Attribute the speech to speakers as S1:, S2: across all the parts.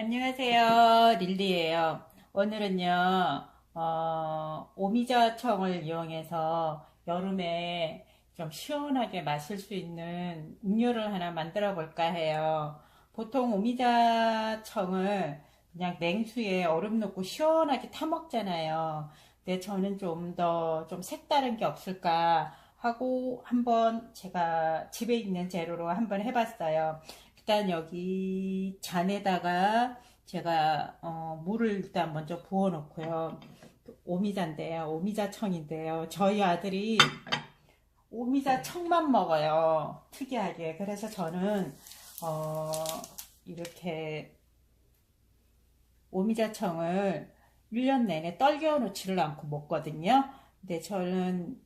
S1: 안녕하세요. 릴리예요. 오늘은요, 어, 오미자청을 이용해서 여름에 좀 시원하게 마실 수 있는 음료를 하나 만들어 볼까 해요. 보통 오미자청을 그냥 냉수에 얼음 넣고 시원하게 타 먹잖아요. 근데 저는 좀 더좀 색다른 게 없을까 하고 한번 제가 집에 있는 재료로 한번 해봤어요. 일단 여기 잔에다가 제가 어, 물을 일단 먼저 부어 놓고요. 오미자인데요. 오미자 청인데요. 저희 아들이 오미자 청만 먹어요. 특이하게. 그래서 저는 어, 이렇게 오미자 청을 1년 내내 떨겨 놓지를 않고 먹거든요. 근데 저는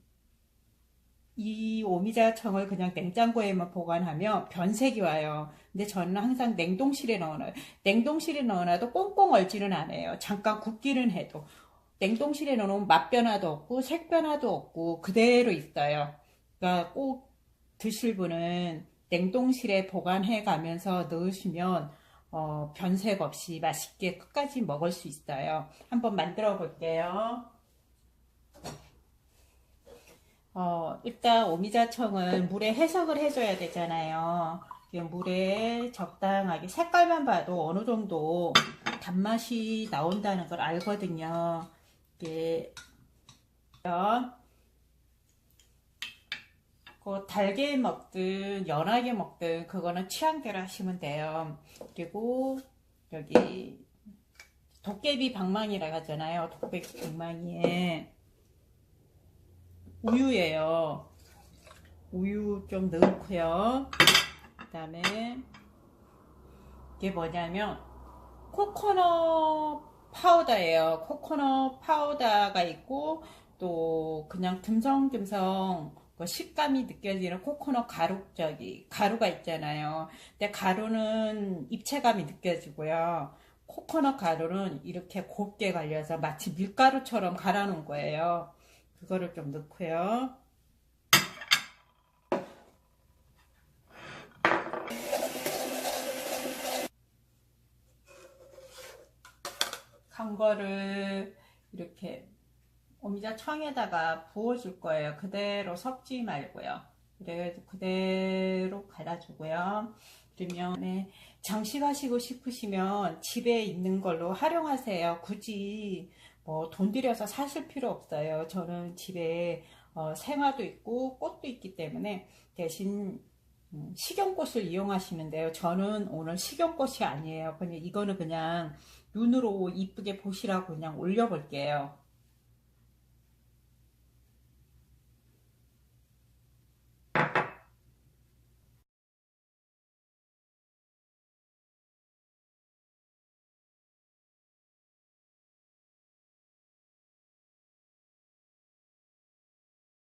S1: 이 오미자청을 그냥 냉장고에만 보관하면 변색이 와요. 근데 저는 항상 냉동실에 넣어놔요. 냉동실에 넣어놔도 꽁꽁 얼지는 않아요. 잠깐 굽기는 해도. 냉동실에 넣어놓으면 맛 변화도 없고 색 변화도 없고 그대로 있어요. 그러니까 꼭 드실 분은 냉동실에 보관해 가면서 넣으시면 어, 변색 없이 맛있게 끝까지 먹을 수 있어요. 한번 만들어 볼게요. 어, 일단 오미자청은 물에 해석을 해줘야 되잖아요. 이 물에 적당하게 색깔만 봐도 어느 정도 단맛이 나온다는 걸 알거든요. 이게 그 달게 먹든 연하게 먹든 그거는 취향대로 하시면 돼요. 그리고 여기 도깨비 방망이라고 하잖아요. 도깨비 방망이에 우유예요. 우유 좀 넣고요. 그 다음에 이게 뭐냐면 코코넛 파우더예요. 코코넛 파우더가 있고 또 그냥 듬성듬성 그 식감이 느껴지는 코코넛 가루 저기 가루가 있잖아요. 근데 가루는 입체감이 느껴지고요. 코코넛 가루는 이렇게 곱게 갈려서 마치 밀가루처럼 갈아 놓은 거예요. 그거를 좀 넣고요. 간 거를 이렇게 오미자 청에다가 부어줄 거예요. 그대로 섞지 말고요. 그래 그대로 갈아주고요. 그러면 네, 장식하시고 싶으시면 집에 있는 걸로 활용하세요. 굳이 뭐 돈 들여서 사실 필요 없어요. 저는 집에 어, 생화도 있고 꽃도 있기 때문에 대신 음, 식용꽃을 이용하시는데요. 저는 오늘 식용꽃이 아니에요. 그냥 이거는 그냥 눈으로 이쁘게 보시라고 그냥 올려볼게요.